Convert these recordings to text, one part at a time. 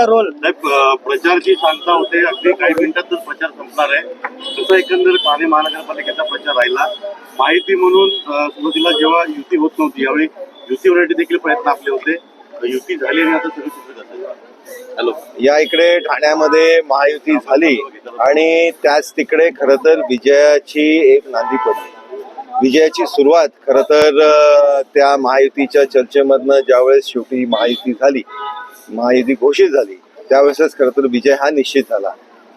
Role प्रचारची सांगता होते अगदी काही मिनिटातच प्रचार संपणार आहे. तसं एकंदर ठाणे महानगरपालिकेचा प्रचार राहिला. माहिती म्हणून सुरुवातीला जेव्हा युती होत नव्हती यावेळी युती होण्याचे देखील प्रयत्न आपले होते. युती झाली आणि आता सगळी हॅलो. या इकडे ठाण्यामध्ये महायुती झाली आणि त्याच तिकडे खर तर विजयाची एक नांदी पडली. विजयाची सुरुवात खर तर त्या महायुतीच्या चर्चेमधनं ज्यावेळेस शेवटी महायुती झाली महायुती घोषित झाली. त्यावेळेसच खरं तर विजय हा निश्चित झाला.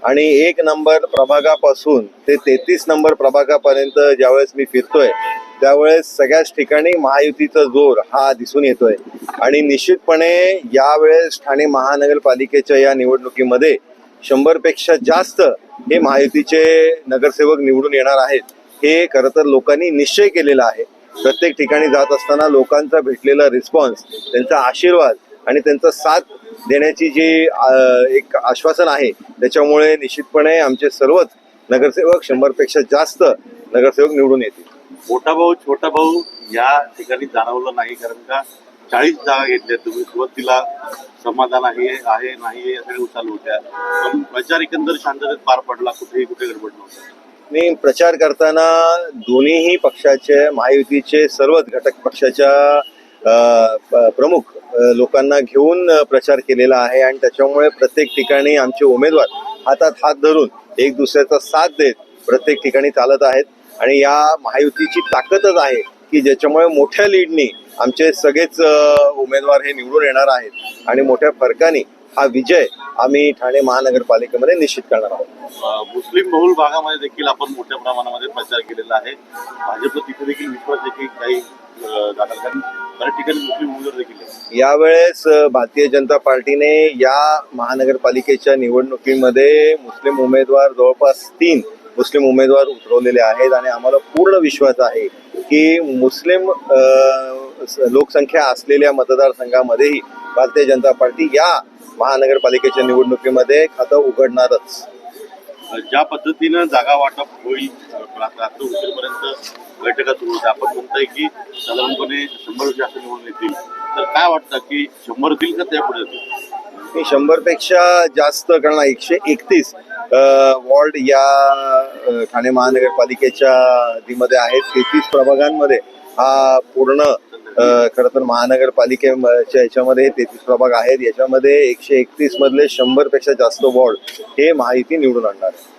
आणि एक नंबर प्रभागापासून ते तेहतीस नंबर प्रभागापर्यंत ज्यावेळेस मी फिरतोय त्यावेळेस सगळ्याच ठिकाणी महायुतीचा जोर हा दिसून येतोय. आणि निश्चितपणे यावेळेस ठाणे महानगरपालिकेच्या या निवडणुकीमध्ये शंभरपेक्षा जास्त हे महायुतीचे नगरसेवक निवडून येणार आहेत हे खरं तर लोकांनी निश्चय केलेला आहे. प्रत्येक ठिकाणी जात असताना लोकांचा भेटलेला रिस्पॉन्स त्यांचा आशीर्वाद आणि त्यांचा साथ देण्याची जी एक आश्वासन आहे त्याच्यामुळे निश्चितपणे आमचे सर्वच नगरसेवक शंभरपेक्षा जास्त नगरसेवक निवडून येतील. मोठा भाऊ छोटा भाऊ या ठिकाणी जाणवलं नाही कारण का चाळीस जागा घेतल्या तुम्ही सुरुवातीला समाधान आहे आहे नाही या सगळ्या चालू होत्या. पण प्रचार एकंदर शांततेत पार पडला कुठेही कुठे गडबड नव्हतं. मी प्रचार करताना दोन्हीही पक्षाचे महायुतीचे सर्वच घटक पक्षाच्या प्रमुख लोकांना घेऊन प्रचार केलेला आहे आणि त्याच्यामुळे प्रत्येक ठिकाणी आमचे उमेदवार हातात हात धरून एक दुसऱ्याचा साथ देत प्रत्येक ठिकाणी चालत आहेत. आणि या महायुतीची ताकदच आहे की ज्याच्यामुळे मोठ्या लीडनी आमचे सगळेच उमेदवार हे निवडून येणार आहेत. आणि मोठ्या फरकाने हा विजय आम्ही ठाणे महानगरपालिकेमध्ये निश्चित करणार आहोत. मुस्लिम बहुल भागामध्ये देखील आपण मोठ्या प्रमाणामध्ये प्रचार केलेला आहे. भाजप तिथे देखील विश्वास देखील काही जाणार कारण बऱ्याच ठिकाणी मुस्लिम उमेदवार देखील यावेळेस भारतीय जनता पार्टीने या महानगरपालिकेच्या निवडणुकीमध्ये मुस्लिम उमेदवार जवळपास तीन मुस्लिम उमेदवार उतरवलेले आहेत आणि आम्हाला पूर्ण विश्वास आहे की मुस्लिम लोकसंख्या असलेल्या मतदारसंघामध्येही भारतीय जनता पार्टी या महानगरपालिकेच्या निवडणुकीमध्ये खातं उघडणारच. ज्या पद्धतीनं जागा वाटप होईल रात्र रात्र बैठका सुरू होत्या. आपण म्हणताय की साधारणपणे शंभर जास्त निवडून येतील. तर काय वाटतं की शंभर येतील का त्यापुढे येतील मी शंभरपेक्षा जास्त कारण एकशे एकतीस वॉर्ड या ठाणे महानगरपालिकेच्या हद्दीमध्ये आहेत. तेहतीस प्रभागांमध्ये हा पूर्ण खरं तर महानगरपालिकेच्या याच्यामध्ये तेहतीस प्रभाग आहेत. याच्यामध्ये एकशे एकतीस मधले शंभरपेक्षा जास्त वॉर्ड हे माहिती निवडून आणणार आहे